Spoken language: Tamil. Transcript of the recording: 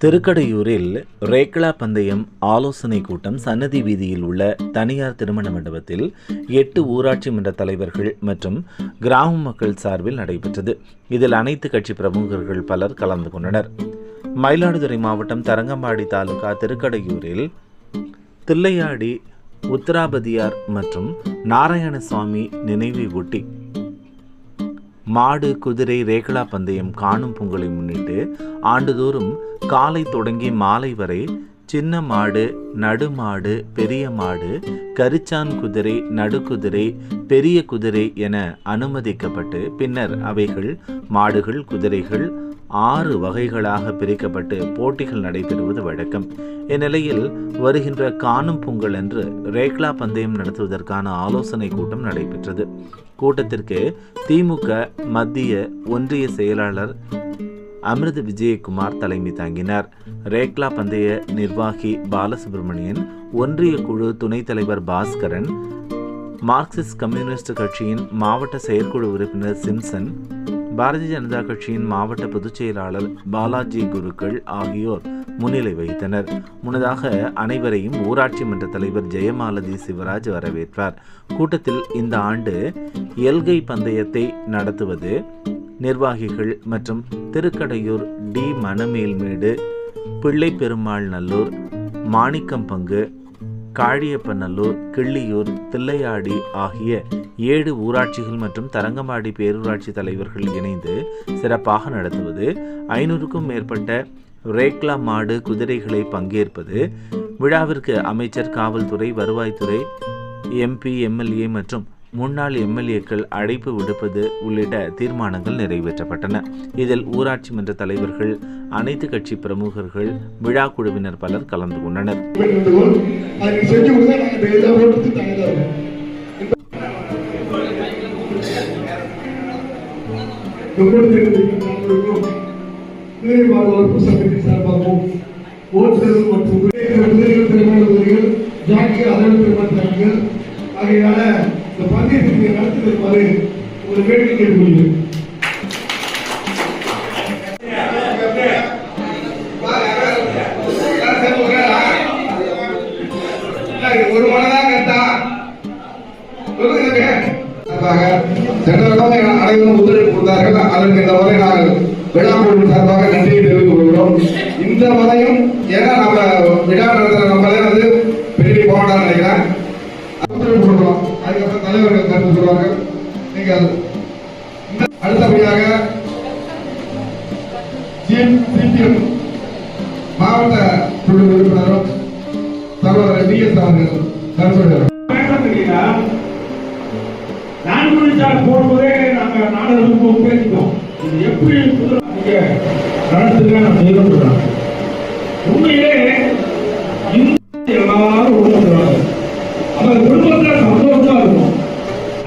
திருக்கடையூரில் ரேக்லா பந்தயம் ஆலோசனை கூட்டம் சன்னதி வீதியில் உள்ள தனியார் திருமண மண்டபத்தில் எட்டு ஊராட்சி மன்ற தலைவர்கள் மற்றும் கிராம மக்கள் சார்பில் நடைபெற்றது. இதில் அனைத்து கட்சி பிரமுகர்கள் பலர் கலந்து கொண்டனர். மயிலாடுதுறை மாவட்டம் தரங்கம்பாடி தாலுகா திருக்கடையூரில் தில்லையாடி உத்தராபதியார் மற்றும் நாராயணசுவாமி நினைவை ஒட்டி மாடு குதிரை ரேகலா பந்தயம் காணும் பொங்கலை முன்னிட்டு ஆண்டுதோறும் காலை தொடங்கி மாலை வரை சின்ன மாடு நடுமாடு பெரிய மாடு கரிச்சான் குதிரை நடுக்குதிரை பெரிய குதிரை என அனுமதிக்கப்பட்டு பின்னர் அவைகள் மாடுகள் குதிரைகள் ஆறு வகைகளாக பிரிக்கப்பட்டு போட்டிகள் நடைபெறுவது வழக்கம். இந்நிலையில் வருகின்ற காணும் பொங்கல் அன்று ரேக்லா பந்தயம் நடத்துவதற்கான ஆலோசனை கூட்டம் நடைபெற்றது. கூட்டத்திற்கு திமுக மத்திய ஒன்றிய செயலாளர் அமிர்த விஜயகுமார் தலைமை தாங்கினார். ரேக்லா பந்தய நிர்வாகி பாலசுப்ரமணியன் ஒன்றிய குழு துணைத் தலைவர் பாஸ்கரன் மார்க்சிஸ்ட் கம்யூனிஸ்ட் கட்சியின் மாவட்ட செயற்குழு உறுப்பினர் சிம்சன் பாரதிய ஜனதா கட்சியின் மாவட்ட பொதுச் செயலாளர் பாலாஜி குருக்கள் ஆகியோர் முன்னிலை வகித்தனர். முன்னதாக அனைவரையும் ஊராட்சி மன்ற தலைவர் ஜெயமாலதி சிவராஜ் வரவேற்றார். கூட்டத்தில் இந்த ஆண்டு எல்கை பந்தயத்தை நடத்துவது நிர்வாகிகள் மற்றும் திருக்கடையூர் டி மணமேல்மேடு பிள்ளை பெருமாள் நல்லூர் மாணிக்கம் பங்கு காழியப்பநல்லூர் கிள்ளியூர் தில்லையாடி ஆகிய ஏழு ஊராட்சிகள் மற்றும் தரங்கம்பாடி பேரூராட்சி தலைவர்கள் இணைந்து சிறப்பாக நடத்துவது ஐநூறுக்கும் மேற்பட்ட ரேக்லா மாடு குதிரைகளை பங்கேற்பது விழாவிற்கு அமைச்சர் காவல்துறை வருவாய்த்துறை எம்பி எம்எல்ஏ மற்றும் முன்னாள் எம்எல்ஏக்கள் அழைப்பு விடுப்பது உள்ளிட்ட தீர்மானங்கள் நிறைவேற்றப்பட்டன. இதில் ஊராட்சி மன்ற தலைவர்கள் அனைத்து கட்சி பிரமுகர்கள் விழா குழுவினர் பலர் கலந்து கொண்டனர். மற்றும் ஆகையால இந்த பந்தயத்தை நீங்க ஒரு வேட்கை கேட்டுக்கொள்கிறேன். ஒரு மனதாக கேட்டா சொல்லுங்க. சென்ற அனைவரும் ஒத்துழைப்பு கொடுத்தார்கள் அதற்கு இந்த முறை நாங்கள் விழாக்குழு சார்பாக நன்றியை தெரிவித்துக் கொள்கிறோம். இந்த முறையும் ஏன்னா நம்ம விழா நடத்துற நம்ம வந்து பெரிய போகலாம்னு அதுக்கப்புறம் தலைவர்கள் கருத்து சொல்வார்கள். நீங்கள் அடுத்தபடியாக சிபிஎம் மாவட்ட குழு உறுப்பினரும் சகோதரர் டி எஸ் அவர்கள் கருத்து சொல்கிறார் போடும்போதே நாங்க நாடகம் பேசிட்டோம் இது எப்படி குதிரை நீங்க நடத்துங்க